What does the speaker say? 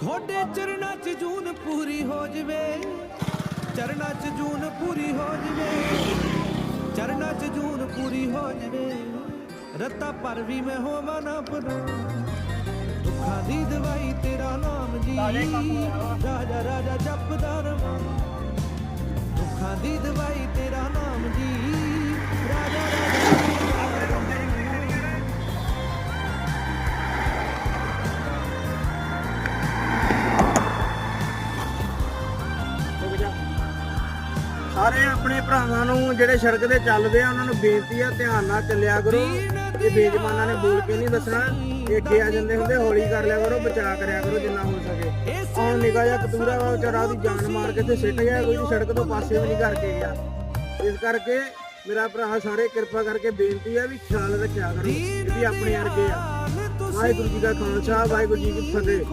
ਤੁਹਾਡੇ ਚਰਨਾਂ 'ਚ ਜੂਨ ਪੂਰੀ ਹੋ ਜਵੇ। ਚਰਨਾਂ 'ਚ ਜੂਨ ਪੂਰੀ ਹੋ ਜਵੇ। ਚਰਨਾਂ 'ਚ ਜੂਨ ਪੂਰੀ ਹੋ ਜਵੇ। ਰੱਤਾ ਪਰ ਵੀ ਮੈਂ ਹੋਵਾਂ ਨਾ ਪਰੋ ਦੁੱਖਾਂ ਦੀ ਦਵਾਈ ਤੇਰਾ ਨਾਮ ਜੀ। ਰਾਜਾ ਰਾਜਾ ਜਪਦਾ ਰਵਾਂ। ਦੁੱਖਾਂ ਦੀ ਦਵਾਈ ਤੇਰਾ ਨਾਮ ਜੀ। ਸਾਰੇ ਆਪਣੇ ਭਰਾਵਾਂ ਨੂੰ ਜਿਹੜੇ ਸੜਕ ਤੇ ਚੱਲਦੇ ਆ, ਉਹਨਾਂ ਨੂੰ ਬੇਨਤੀ ਆ, ਧਿਆਨ ਨਾਲ ਚੱਲਿਆ ਕਰੋ। ਇਹ ਬੇਜਮਾਨਾਂ ਨੇ ਬੋਲ ਕੇ ਨਹੀਂ ਦੱਸਣਾ। ਇਹ ਅੱਗੇ ਆ ਜਾਂਦੇ ਹੁੰਦੇ, ਹੌਲੀ ਕਰ ਲਿਆ ਕਰੋ, ਬਚਾ ਕਰਿਆ ਕਰੋ ਜਿੰਨਾ ਹੋ ਸਕੇ। ਹੁਣ ਨਿਕਾ ਜਾ ਕਤੂਰਾ ਵਾ, ਵਿਚਾਰਾ ਉਹਦੀ ਜਾਨ ਮਾਰ ਕੇ ਤੇ ਸਿੱਟ ਗਿਆ, ਕੋਈ ਸੜਕ ਤੋਂ ਪਾਸੇ ਵੀ ਨਹੀਂ ਕਰਕੇ ਗਿਆ। ਇਸ ਕਰਕੇ ਮੇਰਾ ਭਰਾ, ਸਾਰੇ ਕਿਰਪਾ ਕਰਕੇ ਬੇਨਤੀ ਆ ਵੀ ਖਿਆਲ ਰੱਖਿਆ ਕਰੋ ਇਹ ਵੀ ਆਪਣੇ ਵਰਗੇ ਆ। ਵਾਹਿਗੁਰੂ ਜੀ ਦਾ ਖਾਲਸਾ, ਵਾਹਿਗੁਰੂ ਜੀ ਕੀ ਫਤਿਹ।